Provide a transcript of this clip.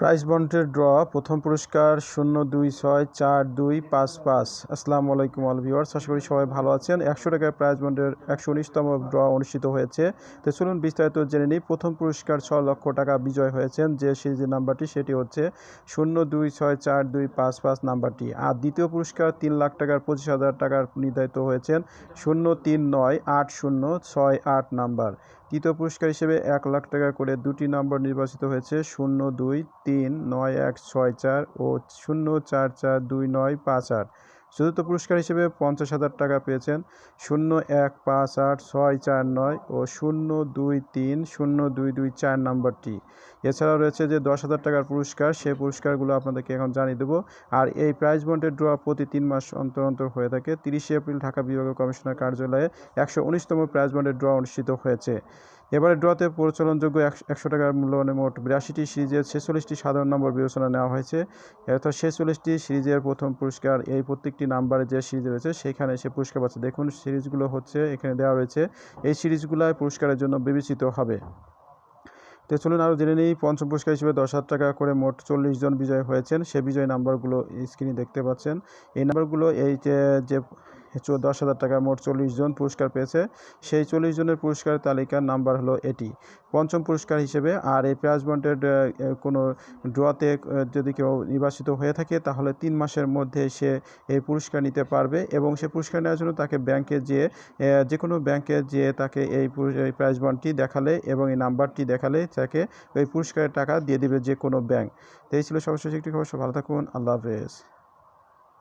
Prize বন্ডের draw, প্রথম পুরস্কার শূন্য দুই ছয় চার দুই পাঁচ পাঁচ। আসসালামু আলাইকুম অল ভিউয়ার্স, আশা করি সবাই ভালো আছেন। একশো টাকার প্রাইজ বন্ডের একশো উনিশতম ড্র অনুষ্ঠিত হয়েছে। তো চলুন বিস্তারিত জেনে নিই। প্রথম পুরস্কার ছ লক্ষ টাকা বিজয় হয়েছেন। যে সিরিজের নাম্বারটি, সেটি হচ্ছে শূন্য দুই ছয় চার দুই পাঁচ পাঁচ নাম্বারটি। আর দ্বিতীয় পুরস্কার তিন লাখ টাকার পঁচিশ হাজার টাকার নির্ধারিত হয়েছেন শূন্য তিন নয় আট শূন্য ছয় আট নাম্বার। তৃতীয় পুরস্কার হিসেবে এক লাখ টাকা করে দুটি নম্বর নির্বাচিত হয়েছে শূন্য দুই তিন নয় এক ছয় চার ও শূন্য চার চার দুই নয় পাঁচ আট। চতুর্থ পুরস্কার হিসেবে পঞ্চাশ হাজার টাকা পেয়েছেন। শূন্য এক পাঁচ আট ছয় চার নয় ও শূন্য দুই তিন, শূন্য দুই দুই চার নাম্বারটি। এছাড়াও রয়েছে যে দশ হাজার টাকার পুরস্কার সেই পুরস্কারগুলো আপনাদেরকে এখন জানিয়ে দেবো। আর এই প্রাইজ বন্ডের ড্র প্রতি তিন মাস অন্তর অন্তর হয়ে থাকে। তিরিশে এপ্রিল ঢাকা বিভাগীয় কমিশনার কার্যালয়ে একশো উনিশতম প্রাইজ বন্ডের ড্র অনুষ্ঠিত হয়েছে। এবারে ড্রতে প্রচলনযোগ্য একশো টাকার মূল্যবানের মোট বিরাশিটি সিরিজের ছেচল্লিশটি সাধারণ নম্বর বিবেচনা নেওয়া হয়েছে। অর্থাৎ ছেচল্লিশটি সিরিজের প্রথম পুরস্কার এই প্রত্যেকটি নাম্বারে যে সিরিজ রয়েছে, সেখানে সে পুরস্কার পাচ্ছে। দেখুন, সিরিজগুলো হচ্ছে, এখানে দেওয়া রয়েছে। এই সিরিজগুলোয় পুরস্কারের জন্য বিবেচিত হবে। তো চলুন আরও জেনে নিই, পঞ্চম পুরস্কার হিসেবে দশ হাজার টাকা করে মোট চল্লিশ জন বিজয় হয়েছেন। সে বিজয় নাম্বারগুলো স্ক্রিনে দেখতে পাচ্ছেন। এই নাম্বারগুলো এই যে দশ হাজার টাকা মোট চল্লিশ জন পুরস্কার পেয়েছে। সেই চল্লিশ জনের পুরস্কার তালিকার নাম্বার হলো এটি। পঞ্চম পুরস্কার হিসেবে আর এই প্রাইজ বন্ডের কোনো ড্রতে যদি কেউ নির্বাচিত হয়ে থাকে, তাহলে তিন মাসের মধ্যে সে এই পুরস্কার নিতে পারবে এবং সে পুরস্কার নেওয়ার জন্য তাকে ব্যাংকে যেয়ে যে কোনো ব্যাংকে যেয়ে তাকে এই প্রাইজ বন্ডটি দেখালে এবং এই নাম্বারটি দেখালে তাকে ওই পুরস্কারের টাকা দিয়ে দেবে যে কোনো ব্যাংক। তো এই ছিল সর্বশেষ একটি খবর। ভালো থাকুন। আল্লাহ হাফেজ।